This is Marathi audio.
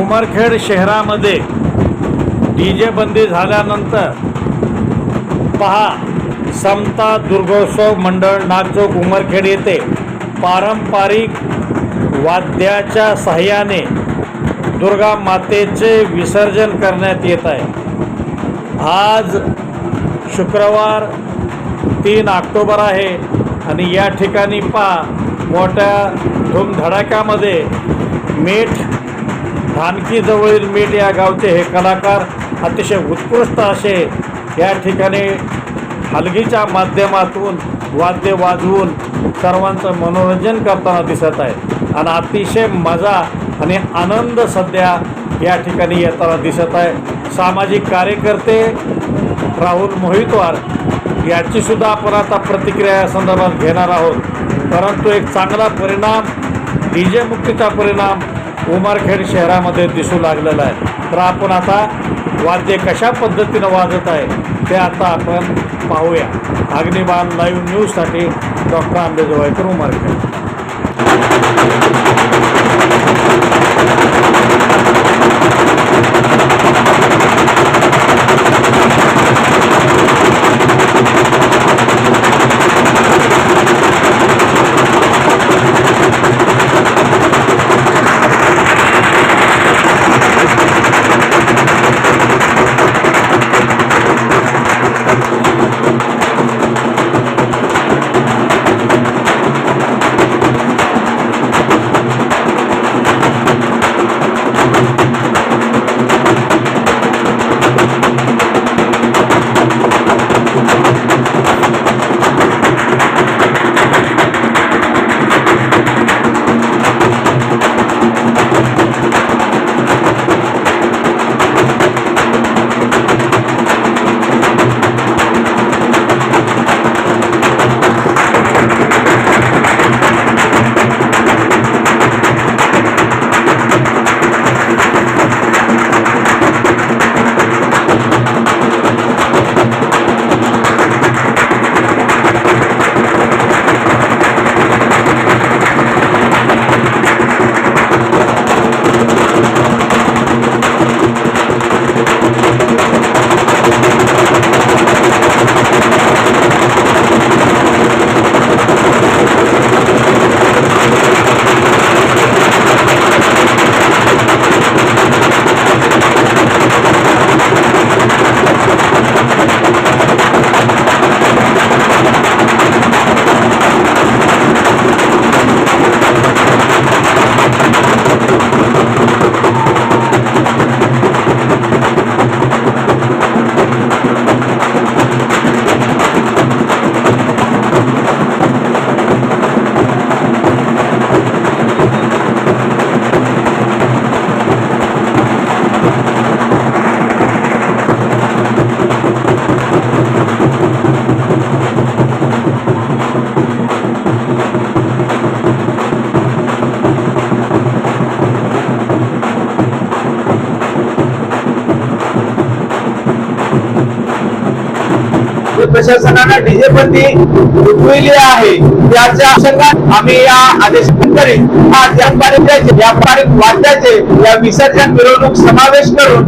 उमरखेड शहरामध्ये डी जे बंदी झाल्यानंतर पहा समता दुर्गोत्सव मंडळ नागचौक उमरखेड येथे पारंपरिक वाद्याच्या सहाय्याने दुर्गा मातेचे विसर्जन करण्यात येत आहे. आज शुक्रवार तीन ऑक्टोबर आहे आणि या ठिकाणी पहा मोठ्या धूमधडाक्यामध्ये मीठ भानकीजवळील मीठ या गावचे हे कलाकार अतिशय उत्कृष्ट असे या ठिकाणी हलगीच्या माध्यमातून वाद्य वाजवून सर्वांचं मनोरंजन करताना दिसत आहे. आणि अतिशय मजा आणि आनंद सध्या या ठिकाणी येताना दिसत आहे. सामाजिक कार्यकर्ते राहुल मोहितवार याचीसुद्धा आपण आता प्रतिक्रिया या संदर्भात घेणार आहोत. परंतु एक चांगला परिणाम डी जे मुक्तीचा परिणाम उमरखेड शहरामध्ये दिसू लागलेलं आहे. तर आपण आता वाद्य कशा पद्धतीनं वाजत आहे ते आता आपण पाहूया. अग्निबाण लाईव्ह न्यूजसाठी डॉक्टर आंबेजोगाईकर उमरखेड. प्रशासनानं डीजे बंदी उठविली आहे. त्याच्या अनुषंगाने आम्ही या आदेशानंतर आज या पारंपरिक या पारंपरिक वाद्याचे या विसर्जन मिरवणूक समावेश करून